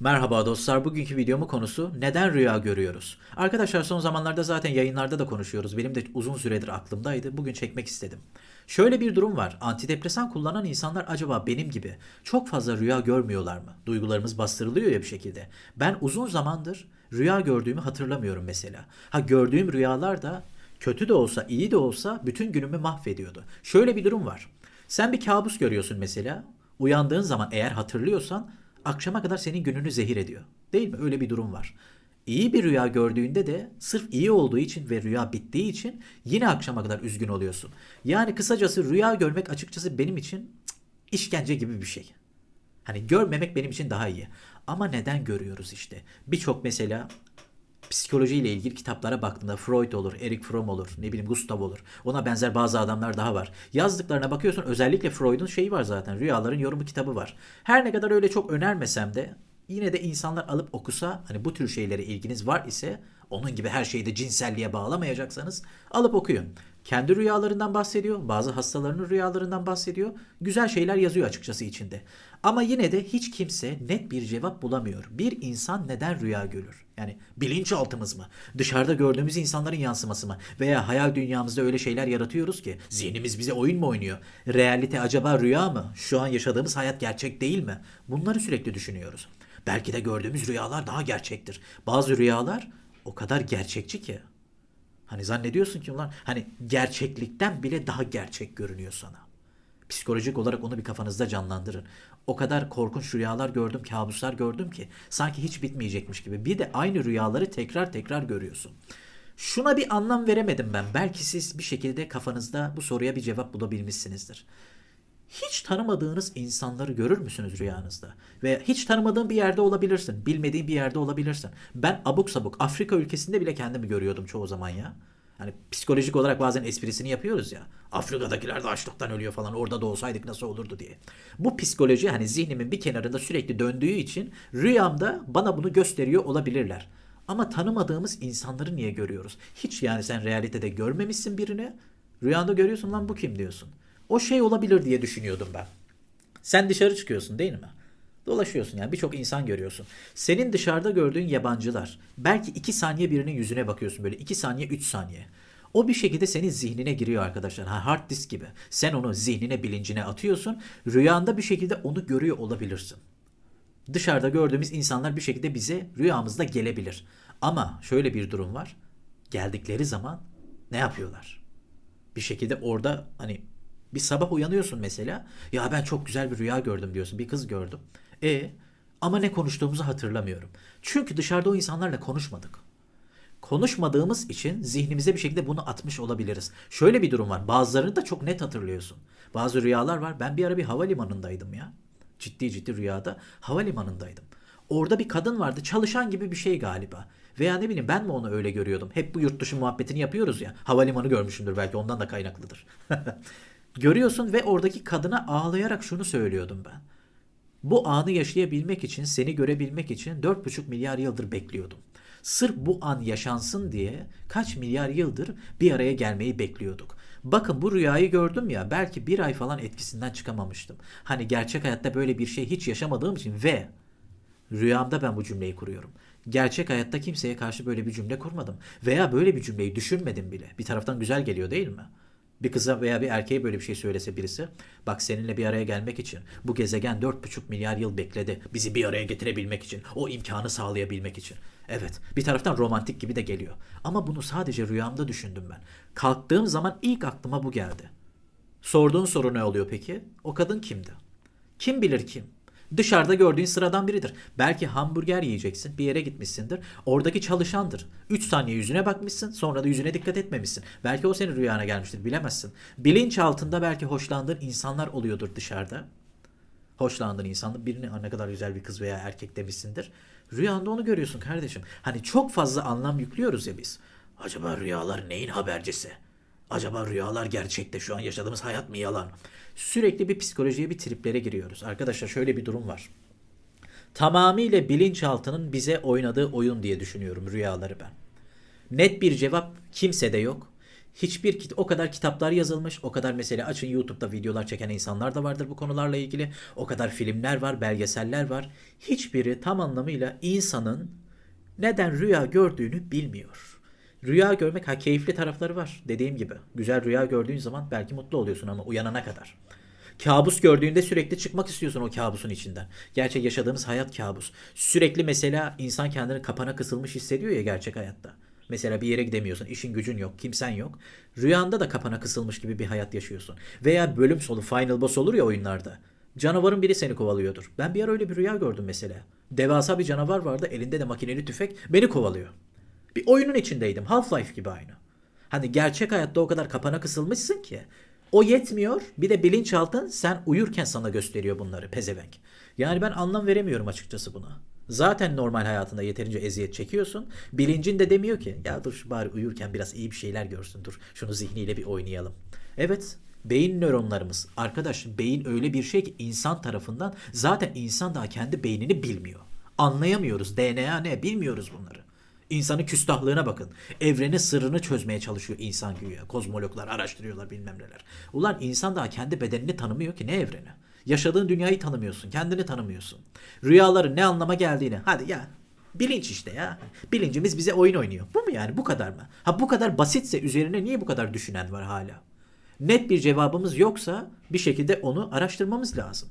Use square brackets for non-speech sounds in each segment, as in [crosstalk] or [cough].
Merhaba dostlar. Bugünkü videomun konusu neden rüya görüyoruz? Arkadaşlar son zamanlarda zaten yayınlarda da konuşuyoruz. Benim de uzun süredir aklımdaydı. Bugün çekmek istedim. Şöyle bir durum var. Antidepresan kullanan insanlar acaba benim gibi çok fazla rüya görmüyorlar mı? Duygularımız bastırılıyor ya bir şekilde. Ben uzun zamandır rüya gördüğümü hatırlamıyorum mesela. Ha gördüğüm rüyalar da kötü de olsa iyi de olsa bütün günümü mahvediyordu. Şöyle bir durum var. Sen bir kabus görüyorsun mesela. Uyandığın zaman eğer hatırlıyorsan akşama kadar senin gününü zehir ediyor. Değil mi? Öyle bir durum var. İyi bir rüya gördüğünde de sırf iyi olduğu için ve rüya bittiği için yine akşama kadar üzgün oluyorsun. Yani kısacası rüya görmek açıkçası benim için işkence gibi bir şey. Hani görmemek benim için daha iyi. Ama neden görüyoruz işte? Birçok mesela psikolojiyle ilgili kitaplara baktığında Freud olur, Eric Fromm olur, ne bileyim Gustav olur. Ona benzer bazı adamlar daha var. Yazdıklarına bakıyorsun özellikle Freud'un şeyi var zaten. Rüyaların yorumu kitabı var. Her ne kadar öyle çok önermesem de yine de insanlar alıp okusa hani bu tür şeylere ilginiz var ise onun gibi her şeyi de cinselliğe bağlamayacaksanız alıp okuyun. Kendi rüyalarından bahsediyor, bazı hastalarının rüyalarından bahsediyor. Güzel şeyler yazıyor açıkçası içinde. Ama yine de hiç kimse net bir cevap bulamıyor. Bir insan neden rüya görür? Yani bilinçaltımız mı? Dışarıda gördüğümüz insanların yansıması mı? Veya hayal dünyamızda öyle şeyler yaratıyoruz ki zihnimiz bize oyun mu oynuyor? Realite acaba rüya mı? Şu an yaşadığımız hayat gerçek değil mi? Bunları sürekli düşünüyoruz. Belki de gördüğümüz rüyalar daha gerçektir. Bazı rüyalar o kadar gerçekçi ki. Hani zannediyorsun ki ulan hani gerçeklikten bile daha gerçek görünüyor sana. Psikolojik olarak onu bir kafanızda canlandırın. O kadar korkunç rüyalar gördüm, kabuslar gördüm ki sanki hiç bitmeyecekmiş gibi. Bir de aynı rüyaları tekrar tekrar görüyorsun. Şuna bir anlam veremedim ben. Belki siz bir şekilde kafanızda bu soruya bir cevap bulabilmişsinizdir. Hiç tanımadığınız insanları görür müsünüz rüyanızda? Veya hiç tanımadığın bir yerde olabilirsin. Bilmediğin bir yerde olabilirsin. Ben abuk sabuk Afrika ülkesinde bile kendimi görüyordum çoğu zaman ya. Hani psikolojik olarak bazen esprisini yapıyoruz ya. Afrika'dakiler de açlıktan ölüyor falan. Orada da olsaydık nasıl olurdu diye. Bu psikoloji hani zihnimin bir kenarında sürekli döndüğü için rüyamda bana bunu gösteriyor olabilirler. Ama tanımadığımız insanları niye görüyoruz? Hiç yani sen realitede görmemişsin birini. Rüyanda görüyorsun lan bu kim diyorsun. O şey olabilir diye düşünüyordum ben. Sen dışarı çıkıyorsun değil mi? Dolaşıyorsun yani birçok insan görüyorsun. Senin dışarıda gördüğün yabancılar. Belki 2 saniye birinin yüzüne bakıyorsun böyle 2 saniye 3 saniye. O bir şekilde senin zihnine giriyor arkadaşlar. Ha, hard disk gibi. Sen onu zihnine bilincine atıyorsun. Rüyanda bir şekilde onu görüyor olabilirsin. Dışarıda gördüğümüz insanlar bir şekilde bize rüyamızda gelebilir. Ama şöyle bir durum var. Geldikleri zaman ne yapıyorlar? Bir şekilde orada hani bir sabah uyanıyorsun mesela. Ya ben çok güzel bir rüya gördüm diyorsun. Bir kız gördüm. E ama ne konuştuğumuzu hatırlamıyorum. Çünkü dışarıda o insanlarla konuşmadık. Konuşmadığımız için zihnimize bir şekilde bunu atmış olabiliriz. Şöyle bir durum var. Bazılarını da çok net hatırlıyorsun. Bazı rüyalar var. Ben bir ara bir havalimanındaydım ya. Ciddi ciddi rüyada havalimanındaydım. Orada bir kadın vardı. Çalışan gibi bir şey galiba. Veya ne bileyim ben mi onu öyle görüyordum? Hep bu yurt dışı muhabbetini yapıyoruz ya. Havalimanı görmüşümdür belki ondan da kaynaklıdır. [laughs] Görüyorsun ve oradaki kadına ağlayarak şunu söylüyordum ben. Bu anı yaşayabilmek için, seni görebilmek için 4,5 milyar yıldır bekliyordum. Sırf bu an yaşansın diye kaç milyar yıldır bir araya gelmeyi bekliyorduk. Bakın bu rüyayı gördüm ya belki bir ay falan etkisinden çıkamamıştım. Hani gerçek hayatta böyle bir şey hiç yaşamadığım için ve rüyamda ben bu cümleyi kuruyorum. Gerçek hayatta kimseye karşı böyle bir cümle kurmadım. Veya böyle bir cümleyi düşünmedim bile. Bir taraftan güzel geliyor değil mi? Bir kıza veya bir erkeğe böyle bir şey söylese birisi, bak seninle bir araya gelmek için bu gezegen 4,5 milyar yıl bekledi. Bizi bir araya getirebilmek için, o imkanı sağlayabilmek için. Evet, bir taraftan romantik gibi de geliyor. Ama bunu sadece rüyamda düşündüm ben. Kalktığım zaman ilk aklıma bu geldi. Sorduğun soru ne oluyor peki? O kadın kimdi? Kim bilir kim? Dışarıda gördüğün sıradan biridir. Belki hamburger yiyeceksin, bir yere gitmişsindir. Oradaki çalışandır. 3 saniye yüzüne bakmışsın, sonra da yüzüne dikkat etmemişsin. Belki o senin rüyana gelmiştir, bilemezsin. Bilinç altında belki hoşlandığın insanlar oluyordur dışarıda. Hoşlandığın insan birini "Aa, ne kadar güzel bir kız veya erkek demişsindir. Rüyanda onu görüyorsun kardeşim. Hani çok fazla anlam yüklüyoruz ya biz. Acaba rüyalar neyin habercisi? Acaba rüyalar gerçekte şu an yaşadığımız hayat mı yalan? Sürekli bir psikolojiye bir triplere giriyoruz. Arkadaşlar şöyle bir durum var. Tamamıyla bilinçaltının bize oynadığı oyun diye düşünüyorum rüyaları ben. Net bir cevap kimsede yok. Hiçbir kit o kadar kitaplar yazılmış, o kadar mesela açın YouTube'da videolar çeken insanlar da vardır bu konularla ilgili. O kadar filmler var, belgeseller var. Hiçbiri tam anlamıyla insanın neden rüya gördüğünü bilmiyor. Rüya görmek ha keyifli tarafları var dediğim gibi. Güzel rüya gördüğün zaman belki mutlu oluyorsun ama uyanana kadar. Kabus gördüğünde sürekli çıkmak istiyorsun o kabusun içinden. Gerçek yaşadığımız hayat kabus. Sürekli mesela insan kendini kapana kısılmış hissediyor ya gerçek hayatta. Mesela bir yere gidemiyorsun, işin gücün yok, kimsen yok. Rüyanda da kapana kısılmış gibi bir hayat yaşıyorsun. Veya bölüm sonu final boss olur ya oyunlarda. Canavarın biri seni kovalıyordur. Ben bir ara öyle bir rüya gördüm mesela. Devasa bir canavar vardı, elinde de makineli tüfek beni kovalıyor. Bir oyunun içindeydim. Half-Life gibi aynı. Hani gerçek hayatta o kadar kapana kısılmışsın ki. O yetmiyor. Bir de bilinçaltın sen uyurken sana gösteriyor bunları pezevenk. Yani ben anlam veremiyorum açıkçası buna. Zaten normal hayatında yeterince eziyet çekiyorsun. Bilincin de demiyor ki ya dur bari uyurken biraz iyi bir şeyler görsün dur. Şunu zihniyle bir oynayalım. Evet beyin nöronlarımız. Arkadaş beyin öyle bir şey ki insan tarafından zaten insan daha kendi beynini bilmiyor. Anlayamıyoruz. DNA ne bilmiyoruz bunları. İnsanın küstahlığına bakın. Evrenin sırrını çözmeye çalışıyor insan güya. Kozmologlar araştırıyorlar bilmem neler. Ulan insan daha kendi bedenini tanımıyor ki ne evreni. Yaşadığın dünyayı tanımıyorsun. Kendini tanımıyorsun. Rüyaların ne anlama geldiğini. Hadi ya Bilinç işte ya. Bilincimiz bize oyun oynuyor. Bu mu yani? Bu kadar mı? Ha bu kadar basitse üzerine niye bu kadar düşünen var hala? Net bir cevabımız yoksa bir şekilde onu araştırmamız lazım.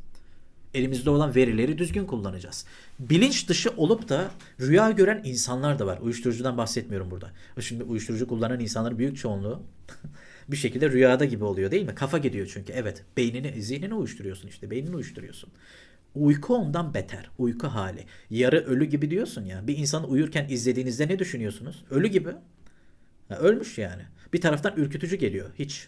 Elimizde olan verileri düzgün kullanacağız. Bilinç dışı olup da rüya gören insanlar da var. Uyuşturucudan bahsetmiyorum burada. Şimdi uyuşturucu kullanan insanların büyük çoğunluğu [laughs] bir şekilde rüyada gibi oluyor değil mi? Kafa gidiyor çünkü. Evet. Beynini, zihnini uyuşturuyorsun işte. Beynini uyuşturuyorsun. Uyku ondan beter. Uyku hali. Yarı ölü gibi diyorsun ya. Bir insan uyurken izlediğinizde ne düşünüyorsunuz? Ölü gibi. Ha, ölmüş yani. Bir taraftan ürkütücü geliyor. Hiç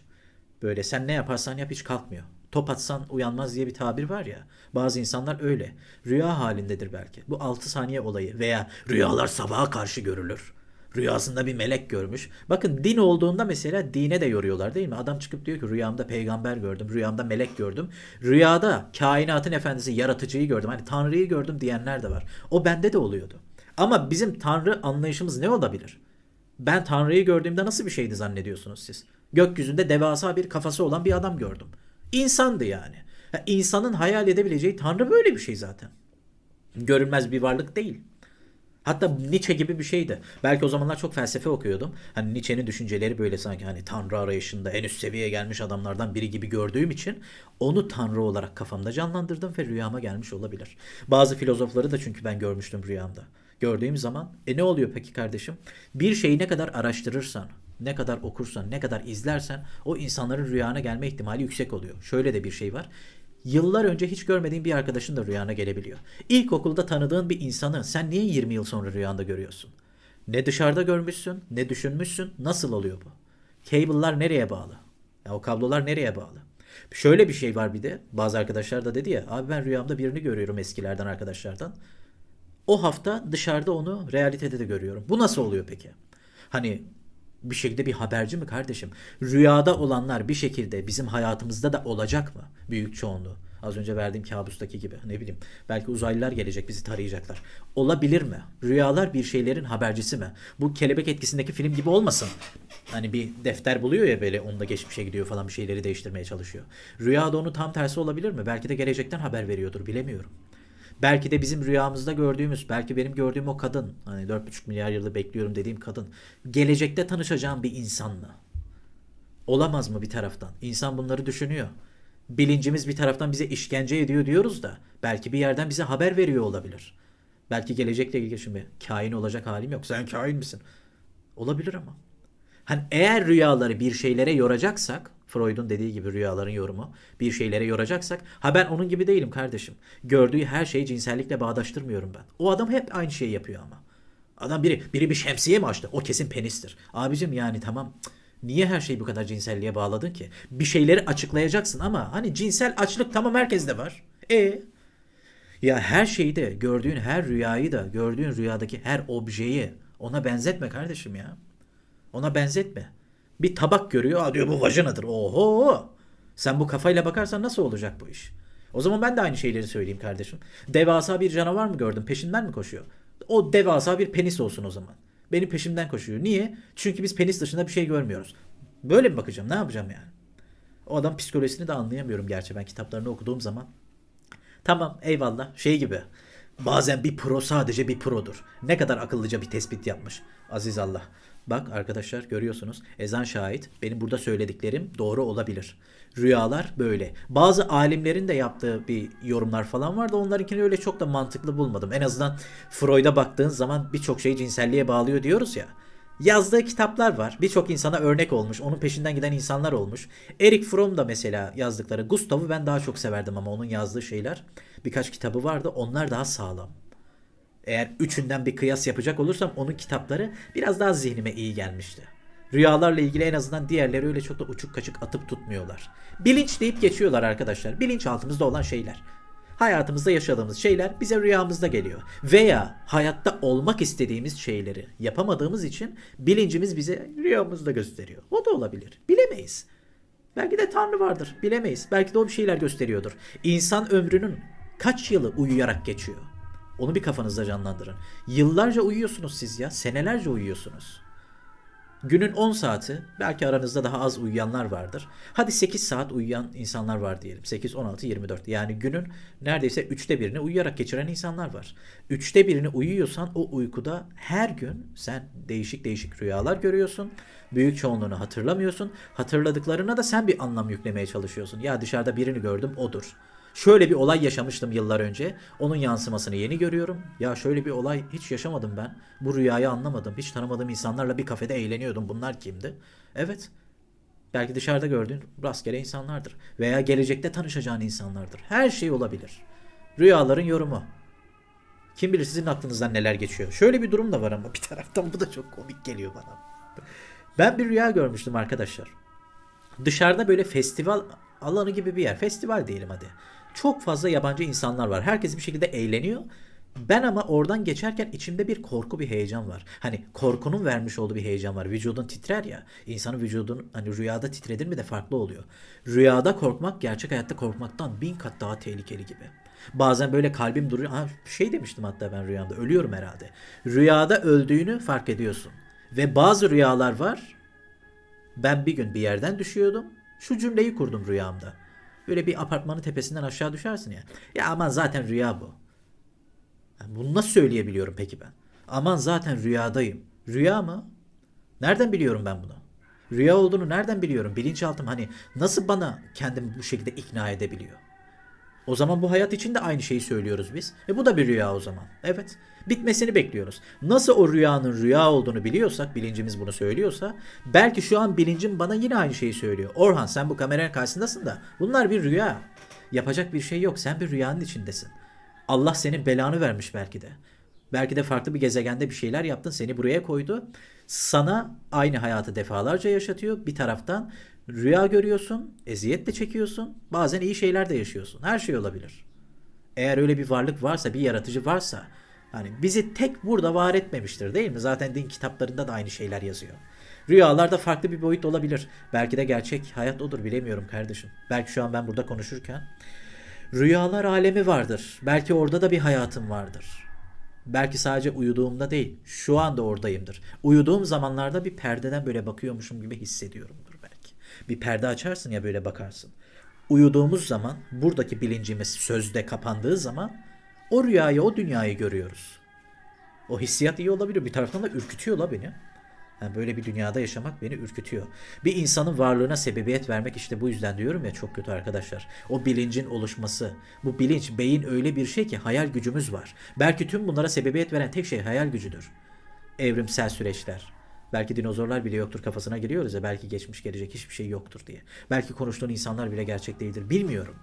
böyle sen ne yaparsan yap hiç kalkmıyor. Top atsan uyanmaz diye bir tabir var ya. Bazı insanlar öyle. Rüya halindedir belki. Bu 6 saniye olayı veya rüyalar sabaha karşı görülür. Rüyasında bir melek görmüş. Bakın din olduğunda mesela dine de yoruyorlar değil mi? Adam çıkıp diyor ki rüyamda peygamber gördüm, rüyamda melek gördüm. Rüyada kainatın efendisi, yaratıcıyı gördüm. Hani Tanrı'yı gördüm diyenler de var. O bende de oluyordu. Ama bizim Tanrı anlayışımız ne olabilir? Ben Tanrı'yı gördüğümde nasıl bir şeydi zannediyorsunuz siz? Gökyüzünde devasa bir kafası olan bir adam gördüm. İnsandı yani. Ya insanın hayal edebileceği Tanrı böyle bir şey zaten. Görünmez bir varlık değil. Hatta Nietzsche gibi bir şeydi. Belki o zamanlar çok felsefe okuyordum. Hani Nietzsche'nin düşünceleri böyle sanki hani tanrı arayışında en üst seviyeye gelmiş adamlardan biri gibi gördüğüm için onu tanrı olarak kafamda canlandırdım ve rüyama gelmiş olabilir. Bazı filozofları da çünkü ben görmüştüm rüyamda. Gördüğüm zaman e ne oluyor peki kardeşim? Bir şeyi ne kadar araştırırsan, ne kadar okursan, ne kadar izlersen o insanların rüyana gelme ihtimali yüksek oluyor. Şöyle de bir şey var. Yıllar önce hiç görmediğin bir arkadaşın da rüyana gelebiliyor. İlkokulda tanıdığın bir insanı sen niye 20 yıl sonra rüyanda görüyorsun? Ne dışarıda görmüşsün, ne düşünmüşsün, nasıl oluyor bu? Cable'lar nereye bağlı? Ya o kablolar nereye bağlı? Şöyle bir şey var bir de. Bazı arkadaşlar da dedi ya, abi ben rüyamda birini görüyorum eskilerden arkadaşlardan. O hafta dışarıda onu realitede de görüyorum. Bu nasıl oluyor peki? Hani bir şekilde bir haberci mi kardeşim? Rüyada olanlar bir şekilde bizim hayatımızda da olacak mı? Büyük çoğunluğu. Az önce verdiğim kabustaki gibi. Ne bileyim. Belki uzaylılar gelecek bizi tarayacaklar. Olabilir mi? Rüyalar bir şeylerin habercisi mi? Bu kelebek etkisindeki film gibi olmasın. Hani bir defter buluyor ya böyle onda geçmişe gidiyor falan bir şeyleri değiştirmeye çalışıyor. Rüyada onu tam tersi olabilir mi? Belki de gelecekten haber veriyordur bilemiyorum. Belki de bizim rüyamızda gördüğümüz, belki benim gördüğüm o kadın, hani 4,5 milyar yılda bekliyorum dediğim kadın, gelecekte tanışacağım bir insan mı? Olamaz mı bir taraftan? İnsan bunları düşünüyor. Bilincimiz bir taraftan bize işkence ediyor diyoruz da, belki bir yerden bize haber veriyor olabilir. Belki gelecekle ilgili şimdi kain olacak halim yok. Sen kain misin? Olabilir ama. Hani eğer rüyaları bir şeylere yoracaksak, Freud'un dediği gibi rüyaların yorumu, bir şeylere yoracaksak, ha ben onun gibi değilim kardeşim. Gördüğü her şeyi cinsellikle bağdaştırmıyorum ben. O adam hep aynı şeyi yapıyor ama. Adam biri biri bir şemsiye mi açtı? O kesin penistir. Abicim yani tamam. Niye her şeyi bu kadar cinselliğe bağladın ki? Bir şeyleri açıklayacaksın ama hani cinsel açlık tamam herkeste var. E ya her şeyi de gördüğün her rüyayı da gördüğün rüyadaki her objeyi ona benzetme kardeşim ya. Ona benzetme. Bir tabak görüyor. Aa diyor bu vajinadır. Oho. Sen bu kafayla bakarsan nasıl olacak bu iş? O zaman ben de aynı şeyleri söyleyeyim kardeşim. Devasa bir canavar mı gördüm? Peşinden mi koşuyor? O devasa bir penis olsun o zaman. Benim peşimden koşuyor. Niye? Çünkü biz penis dışında bir şey görmüyoruz. Böyle mi bakacağım? Ne yapacağım yani? O adam psikolojisini de anlayamıyorum gerçi ben kitaplarını okuduğum zaman. Tamam eyvallah şey gibi. Bazen bir pro sadece bir produr. Ne kadar akıllıca bir tespit yapmış. Aziz Allah. Bak arkadaşlar görüyorsunuz. Ezan şahit. Benim burada söylediklerim doğru olabilir. Rüyalar böyle. Bazı alimlerin de yaptığı bir yorumlar falan vardı. Onlarınkini öyle çok da mantıklı bulmadım. En azından Freud'a baktığın zaman birçok şeyi cinselliğe bağlıyor diyoruz ya. Yazdığı kitaplar var. Birçok insana örnek olmuş. Onun peşinden giden insanlar olmuş. Eric Fromm da mesela yazdıkları. Gustav'ı ben daha çok severdim ama onun yazdığı şeyler. Birkaç kitabı vardı. Onlar daha sağlam. Eğer üçünden bir kıyas yapacak olursam onun kitapları biraz daha zihnime iyi gelmişti. Rüyalarla ilgili en azından diğerleri öyle çok da uçuk kaçık atıp tutmuyorlar. Bilinç deyip geçiyorlar arkadaşlar. Bilinçaltımızda olan şeyler. Hayatımızda yaşadığımız şeyler bize rüyamızda geliyor. Veya hayatta olmak istediğimiz şeyleri yapamadığımız için bilincimiz bize rüyamızda gösteriyor. O da olabilir. Bilemeyiz. Belki de Tanrı vardır. Bilemeyiz. Belki de o bir şeyler gösteriyordur. İnsan ömrünün kaç yılı uyuyarak geçiyor? Onu bir kafanızda canlandırın. Yıllarca uyuyorsunuz siz ya. Senelerce uyuyorsunuz. Günün 10 saati, belki aranızda daha az uyuyanlar vardır. Hadi 8 saat uyuyan insanlar var diyelim. 8, 16, 24. Yani günün neredeyse üçte birini uyuyarak geçiren insanlar var. Üçte birini uyuyorsan o uykuda her gün sen değişik değişik rüyalar görüyorsun. Büyük çoğunluğunu hatırlamıyorsun. Hatırladıklarına da sen bir anlam yüklemeye çalışıyorsun. Ya dışarıda birini gördüm odur. Şöyle bir olay yaşamıştım yıllar önce. Onun yansımasını yeni görüyorum. Ya şöyle bir olay hiç yaşamadım ben. Bu rüyayı anlamadım. Hiç tanımadığım insanlarla bir kafede eğleniyordum. Bunlar kimdi? Evet. Belki dışarıda gördüğün rastgele insanlardır. Veya gelecekte tanışacağın insanlardır. Her şey olabilir. Rüyaların yorumu. Kim bilir sizin aklınızdan neler geçiyor. Şöyle bir durum da var ama bir taraftan bu da çok komik geliyor bana. Ben bir rüya görmüştüm arkadaşlar. Dışarıda böyle festival alanı gibi bir yer. Festival diyelim hadi. Çok fazla yabancı insanlar var. Herkes bir şekilde eğleniyor. Ben ama oradan geçerken içimde bir korku, bir heyecan var. Hani korkunun vermiş olduğu bir heyecan var. Vücudun titrer ya. İnsanın vücudun hani rüyada titredir mi de farklı oluyor. Rüyada korkmak gerçek hayatta korkmaktan bin kat daha tehlikeli gibi. Bazen böyle kalbim duruyor. Ha, şey demiştim hatta ben rüyamda. Ölüyorum herhalde. Rüyada öldüğünü fark ediyorsun. Ve bazı rüyalar var. Ben bir gün bir yerden düşüyordum. Şu cümleyi kurdum rüyamda. Böyle bir apartmanın tepesinden aşağı düşersin ya. Ya aman zaten rüya bu. Yani Bunu nasıl söyleyebiliyorum peki ben? Aman zaten rüyadayım. Rüya mı? Nereden biliyorum ben bunu? Rüya olduğunu nereden biliyorum? Bilinçaltım hani nasıl bana kendimi bu şekilde ikna edebiliyor? O zaman bu hayat için de aynı şeyi söylüyoruz biz. E bu da bir rüya o zaman. Evet. Bitmesini bekliyoruz. Nasıl o rüyanın rüya olduğunu biliyorsak, bilincimiz bunu söylüyorsa, belki şu an bilincim bana yine aynı şeyi söylüyor. Orhan sen bu kameranın karşısındasın da bunlar bir rüya. Yapacak bir şey yok. Sen bir rüyanın içindesin. Allah senin belanı vermiş belki de. Belki de farklı bir gezegende bir şeyler yaptın, seni buraya koydu. Sana aynı hayatı defalarca yaşatıyor. Bir taraftan rüya görüyorsun, eziyet de çekiyorsun, bazen iyi şeyler de yaşıyorsun. Her şey olabilir. Eğer öyle bir varlık varsa, bir yaratıcı varsa, hani bizi tek burada var etmemiştir değil mi? Zaten din kitaplarında da aynı şeyler yazıyor. Rüyalarda farklı bir boyut olabilir. Belki de gerçek hayat odur bilemiyorum kardeşim. Belki şu an ben burada konuşurken rüyalar alemi vardır. Belki orada da bir hayatım vardır. Belki sadece uyuduğumda değil, şu anda oradayımdır. Uyuduğum zamanlarda bir perdeden böyle bakıyormuşum gibi hissediyorumdur belki. Bir perde açarsın ya böyle bakarsın. Uyuduğumuz zaman buradaki bilincimiz sözde kapandığı zaman o rüyayı, o dünyayı görüyoruz. O hissiyat iyi olabilir. Bir taraftan da ürkütüyor la beni. Yani böyle bir dünyada yaşamak beni ürkütüyor. Bir insanın varlığına sebebiyet vermek işte bu yüzden diyorum ya çok kötü arkadaşlar. O bilincin oluşması. Bu bilinç, beyin öyle bir şey ki hayal gücümüz var. Belki tüm bunlara sebebiyet veren tek şey hayal gücüdür. Evrimsel süreçler. Belki dinozorlar bile yoktur kafasına giriyoruz ya belki geçmiş gelecek hiçbir şey yoktur diye. Belki konuştuğun insanlar bile gerçek değildir. Bilmiyorum.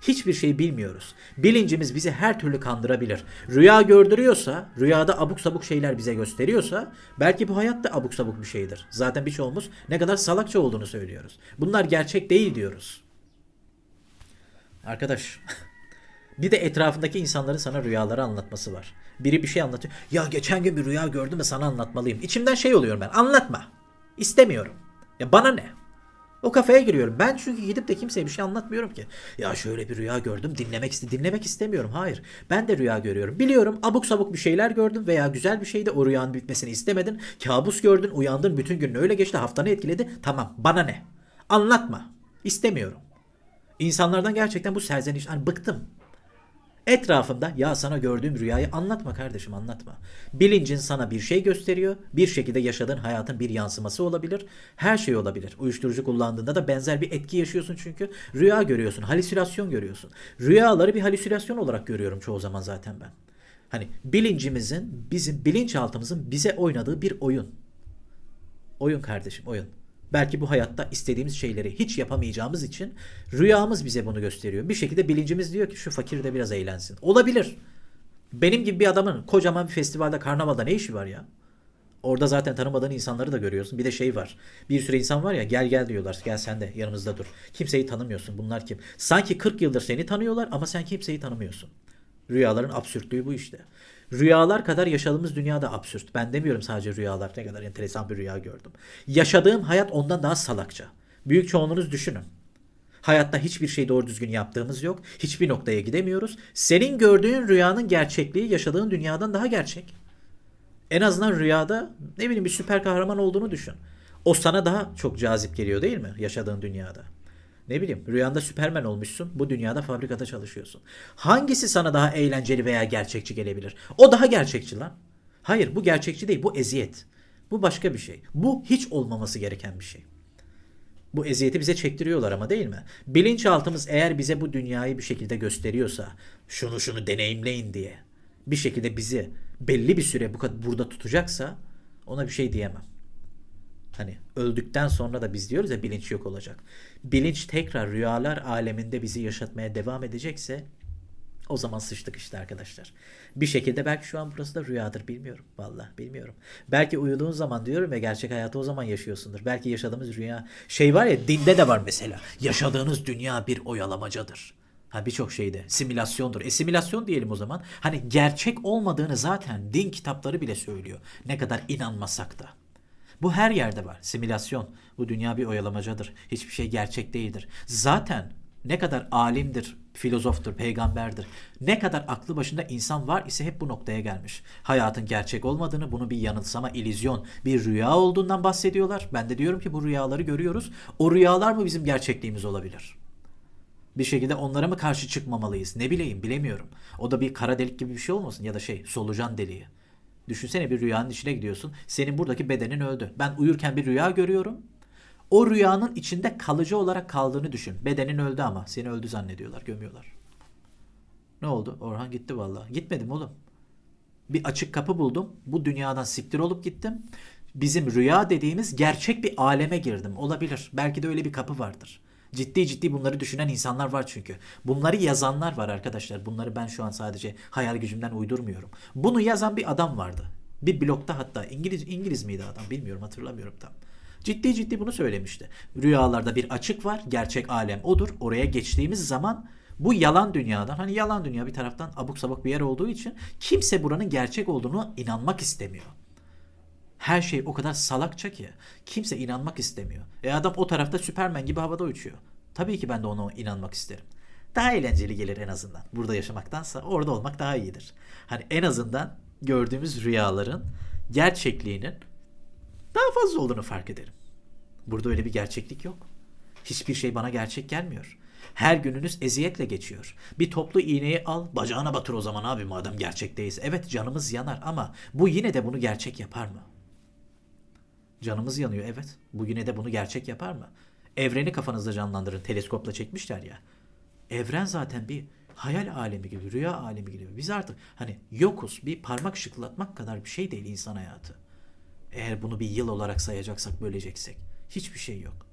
Hiçbir şey bilmiyoruz. Bilincimiz bizi her türlü kandırabilir. Rüya gördürüyorsa, rüyada abuk sabuk şeyler bize gösteriyorsa belki bu hayat da abuk sabuk bir şeydir. Zaten birçoğumuz ne kadar salakça olduğunu söylüyoruz. Bunlar gerçek değil diyoruz. Arkadaş [laughs] bir de etrafındaki insanların sana rüyaları anlatması var. Biri bir şey anlatıyor. Ya geçen gün bir rüya gördüm ve sana anlatmalıyım. İçimden şey oluyorum ben. Anlatma. İstemiyorum. Ya bana ne? O kafaya giriyorum. Ben çünkü gidip de kimseye bir şey anlatmıyorum ki. Ya şöyle bir rüya gördüm dinlemek iste dinlemek istemiyorum. Hayır. Ben de rüya görüyorum. Biliyorum abuk sabuk bir şeyler gördüm veya güzel bir şeydi o rüyanın bitmesini istemedin. Kabus gördün uyandın bütün günün öyle geçti haftanı etkiledi. Tamam bana ne? Anlatma. İstemiyorum. İnsanlardan gerçekten bu serzeniş hani bıktım. Etrafında ya sana gördüğüm rüyayı anlatma kardeşim anlatma. Bilincin sana bir şey gösteriyor. Bir şekilde yaşadığın hayatın bir yansıması olabilir. Her şey olabilir. Uyuşturucu kullandığında da benzer bir etki yaşıyorsun çünkü. Rüya görüyorsun, halüsinasyon görüyorsun. Rüyaları bir halüsinasyon olarak görüyorum çoğu zaman zaten ben. Hani bilincimizin, bizim bilinçaltımızın bize oynadığı bir oyun. Oyun kardeşim, oyun. Belki bu hayatta istediğimiz şeyleri hiç yapamayacağımız için rüyamız bize bunu gösteriyor. Bir şekilde bilincimiz diyor ki şu fakir de biraz eğlensin. Olabilir. Benim gibi bir adamın kocaman bir festivalde, karnavalda ne işi var ya? Orada zaten tanımadığın insanları da görüyorsun. Bir de şey var. Bir sürü insan var ya gel gel diyorlar. Gel sen de yanımızda dur. Kimseyi tanımıyorsun. Bunlar kim? Sanki 40 yıldır seni tanıyorlar ama sen kimseyi tanımıyorsun. Rüyaların absürtlüğü bu işte. Rüyalar kadar yaşadığımız dünyada absürt. Ben demiyorum sadece rüyalar ne kadar enteresan bir rüya gördüm. Yaşadığım hayat ondan daha salakça. Büyük çoğunluğunuz düşünün. Hayatta hiçbir şey doğru düzgün yaptığımız yok. Hiçbir noktaya gidemiyoruz. Senin gördüğün rüyanın gerçekliği yaşadığın dünyadan daha gerçek. En azından rüyada ne bileyim bir süper kahraman olduğunu düşün. O sana daha çok cazip geliyor değil mi yaşadığın dünyada? Ne bileyim rüyanda süpermen olmuşsun bu dünyada fabrikada çalışıyorsun. Hangisi sana daha eğlenceli veya gerçekçi gelebilir? O daha gerçekçi lan. Hayır bu gerçekçi değil bu eziyet. Bu başka bir şey. Bu hiç olmaması gereken bir şey. Bu eziyeti bize çektiriyorlar ama değil mi? Bilinçaltımız eğer bize bu dünyayı bir şekilde gösteriyorsa, şunu şunu deneyimleyin diye, bir şekilde bizi belli bir süre bu burada tutacaksa ona bir şey diyemem. Hani öldükten sonra da biz diyoruz ya bilinç yok olacak. Bilinç tekrar rüyalar aleminde bizi yaşatmaya devam edecekse o zaman sıçtık işte arkadaşlar. Bir şekilde belki şu an burası da rüyadır bilmiyorum. Vallahi bilmiyorum. Belki uyuduğun zaman diyorum ya gerçek hayatı o zaman yaşıyorsundur. Belki yaşadığımız rüya şey var ya dinde de var mesela. Yaşadığınız dünya bir oyalamacadır. Ha birçok şeyde simülasyondur. E simülasyon diyelim o zaman. Hani gerçek olmadığını zaten din kitapları bile söylüyor. Ne kadar inanmasak da. Bu her yerde var. Simülasyon. Bu dünya bir oyalamacadır. Hiçbir şey gerçek değildir. Zaten ne kadar alimdir, filozoftur, peygamberdir. Ne kadar aklı başında insan var ise hep bu noktaya gelmiş. Hayatın gerçek olmadığını, bunu bir yanılsama, ilizyon, bir rüya olduğundan bahsediyorlar. Ben de diyorum ki bu rüyaları görüyoruz. O rüyalar mı bizim gerçekliğimiz olabilir? Bir şekilde onlara mı karşı çıkmamalıyız? Ne bileyim, bilemiyorum. O da bir kara delik gibi bir şey olmasın ya da şey, solucan deliği. Düşünsene bir rüyanın içine gidiyorsun. Senin buradaki bedenin öldü. Ben uyurken bir rüya görüyorum. O rüyanın içinde kalıcı olarak kaldığını düşün. Bedenin öldü ama seni öldü zannediyorlar, gömüyorlar. Ne oldu? Orhan gitti vallahi. Gitmedim oğlum. Bir açık kapı buldum. Bu dünyadan siktir olup gittim. Bizim rüya dediğimiz gerçek bir aleme girdim. Olabilir. Belki de öyle bir kapı vardır. Ciddi ciddi bunları düşünen insanlar var çünkü. Bunları yazanlar var arkadaşlar. Bunları ben şu an sadece hayal gücümden uydurmuyorum. Bunu yazan bir adam vardı. Bir blogda hatta İngiliz İngiliz miydi adam bilmiyorum hatırlamıyorum tam. Ciddi ciddi bunu söylemişti. Rüyalarda bir açık var. Gerçek alem odur. Oraya geçtiğimiz zaman bu yalan dünyadan hani yalan dünya bir taraftan abuk sabuk bir yer olduğu için kimse buranın gerçek olduğunu inanmak istemiyor. Her şey o kadar salakça ki kimse inanmak istemiyor. E adam o tarafta Süpermen gibi havada uçuyor. Tabii ki ben de ona inanmak isterim. Daha eğlenceli gelir en azından. Burada yaşamaktansa orada olmak daha iyidir. Hani en azından gördüğümüz rüyaların gerçekliğinin daha fazla olduğunu fark ederim. Burada öyle bir gerçeklik yok. Hiçbir şey bana gerçek gelmiyor. Her gününüz eziyetle geçiyor. Bir toplu iğneyi al, bacağına batır o zaman abi madem gerçekteyiz. Evet canımız yanar ama bu yine de bunu gerçek yapar mı? Canımız yanıyor evet. Bu yine de bunu gerçek yapar mı? Evreni kafanızda canlandırın. Teleskopla çekmişler ya. Evren zaten bir hayal alemi gibi, rüya alemi gibi. Biz artık hani yokuz. Bir parmak şıklatmak kadar bir şey değil insan hayatı. Eğer bunu bir yıl olarak sayacaksak, böleceksek. Hiçbir şey yok.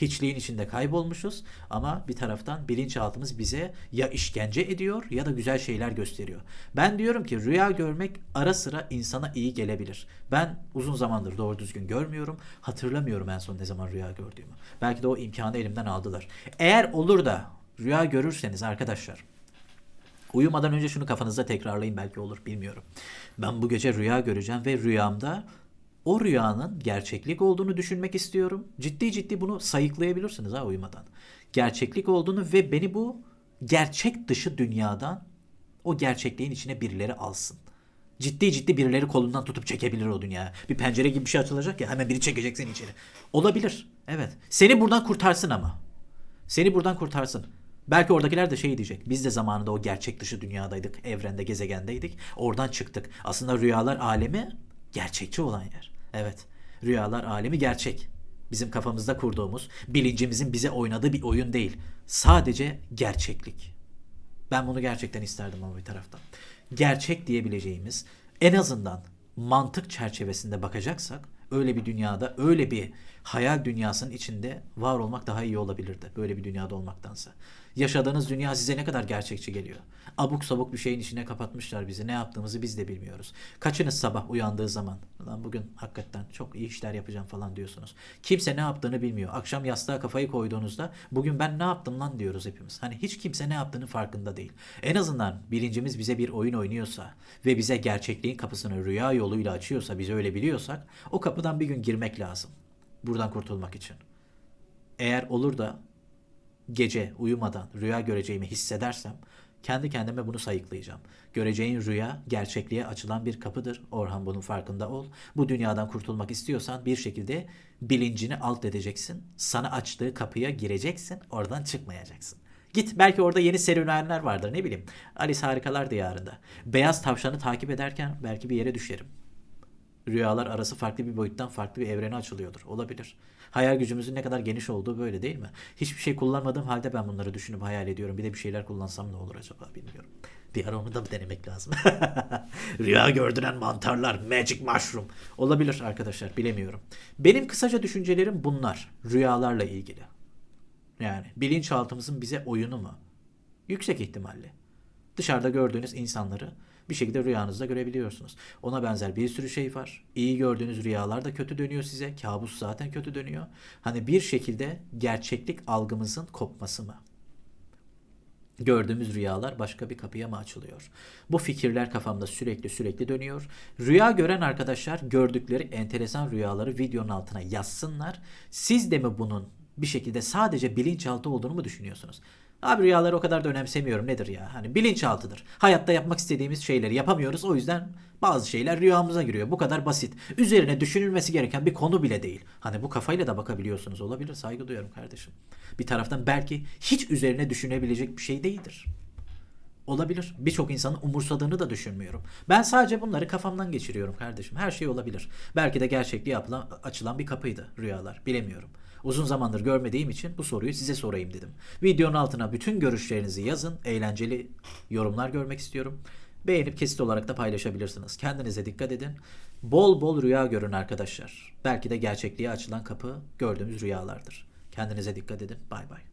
Hiçliğin içinde kaybolmuşuz ama bir taraftan bilinçaltımız bize ya işkence ediyor ya da güzel şeyler gösteriyor. Ben diyorum ki rüya görmek ara sıra insana iyi gelebilir. Ben uzun zamandır doğru düzgün görmüyorum. Hatırlamıyorum en son ne zaman rüya gördüğümü. Belki de o imkanı elimden aldılar. Eğer olur da rüya görürseniz arkadaşlar Uyumadan önce şunu kafanızda tekrarlayın belki olur bilmiyorum. Ben bu gece rüya göreceğim ve rüyamda o rüyanın gerçeklik olduğunu düşünmek istiyorum. Ciddi ciddi bunu sayıklayabilirsiniz ha uyumadan. Gerçeklik olduğunu ve beni bu gerçek dışı dünyadan o gerçekliğin içine birileri alsın. Ciddi ciddi birileri kolundan tutup çekebilir o dünyaya. Bir pencere gibi bir şey açılacak ya hemen biri çekecek seni içeri. Olabilir. Evet. Seni buradan kurtarsın ama. Seni buradan kurtarsın. Belki oradakiler de şey diyecek. Biz de zamanında o gerçek dışı dünyadaydık. Evrende, gezegendeydik. Oradan çıktık. Aslında rüyalar alemi gerçekçi olan yer. Evet. Rüyalar alemi gerçek. Bizim kafamızda kurduğumuz, bilincimizin bize oynadığı bir oyun değil. Sadece gerçeklik. Ben bunu gerçekten isterdim ama bir taraftan. Gerçek diyebileceğimiz en azından mantık çerçevesinde bakacaksak öyle bir dünyada, öyle bir hayal dünyasının içinde var olmak daha iyi olabilirdi. Böyle bir dünyada olmaktansa. Yaşadığınız dünya size ne kadar gerçekçi geliyor. Abuk sabuk bir şeyin içine kapatmışlar bizi. Ne yaptığımızı biz de bilmiyoruz. Kaçınız sabah uyandığı zaman lan bugün hakikaten çok iyi işler yapacağım falan diyorsunuz. Kimse ne yaptığını bilmiyor. Akşam yastığa kafayı koyduğunuzda bugün ben ne yaptım lan diyoruz hepimiz. Hani hiç kimse ne yaptığını farkında değil. En azından bilincimiz bize bir oyun oynuyorsa ve bize gerçekliğin kapısını rüya yoluyla açıyorsa, biz öyle biliyorsak o kapıdan bir gün girmek lazım. Buradan kurtulmak için. Eğer olur da gece uyumadan rüya göreceğimi hissedersem kendi kendime bunu sayıklayacağım. Göreceğin rüya gerçekliğe açılan bir kapıdır. Orhan bunun farkında ol. Bu dünyadan kurtulmak istiyorsan bir şekilde bilincini alt edeceksin. Sana açtığı kapıya gireceksin. Oradan çıkmayacaksın. Git belki orada yeni serüvenler vardır ne bileyim. Alice Harikalar Diyarı'nda. Beyaz tavşanı takip ederken belki bir yere düşerim. Rüyalar arası farklı bir boyuttan farklı bir evrene açılıyordur. Olabilir. Hayal gücümüzün ne kadar geniş olduğu böyle değil mi? Hiçbir şey kullanmadığım halde ben bunları düşünüp hayal ediyorum. Bir de bir şeyler kullansam ne olur acaba bilmiyorum. Bir ara onu da denemek lazım. [laughs] Rüya gördüren mantarlar, magic mushroom. Olabilir arkadaşlar bilemiyorum. Benim kısaca düşüncelerim bunlar. Rüyalarla ilgili. Yani bilinçaltımızın bize oyunu mu? Yüksek ihtimalle. Dışarıda gördüğünüz insanları bir şekilde rüyanızda görebiliyorsunuz. Ona benzer bir sürü şey var. İyi gördüğünüz rüyalar da kötü dönüyor size. Kabus zaten kötü dönüyor. Hani bir şekilde gerçeklik algımızın kopması mı? Gördüğümüz rüyalar başka bir kapıya mı açılıyor? Bu fikirler kafamda sürekli sürekli dönüyor. Rüya gören arkadaşlar gördükleri enteresan rüyaları videonun altına yazsınlar. Siz de mi bunun bir şekilde sadece bilinçaltı olduğunu mu düşünüyorsunuz? Abi rüyaları o kadar da önemsemiyorum nedir ya? Hani bilinçaltıdır. Hayatta yapmak istediğimiz şeyleri yapamıyoruz. O yüzden bazı şeyler rüyamıza giriyor. Bu kadar basit. Üzerine düşünülmesi gereken bir konu bile değil. Hani bu kafayla da bakabiliyorsunuz. Olabilir. Saygı duyuyorum kardeşim. Bir taraftan belki hiç üzerine düşünebilebilecek bir şey değildir. Olabilir. Birçok insanın umursadığını da düşünmüyorum. Ben sadece bunları kafamdan geçiriyorum kardeşim. Her şey olabilir. Belki de gerçekliğe açılan bir kapıydı rüyalar. Bilemiyorum. Uzun zamandır görmediğim için bu soruyu size sorayım dedim. Videonun altına bütün görüşlerinizi yazın. Eğlenceli yorumlar görmek istiyorum. Beğenip kesit olarak da paylaşabilirsiniz. Kendinize dikkat edin. Bol bol rüya görün arkadaşlar. Belki de gerçekliğe açılan kapı gördüğümüz rüyalardır. Kendinize dikkat edin. Bay bay.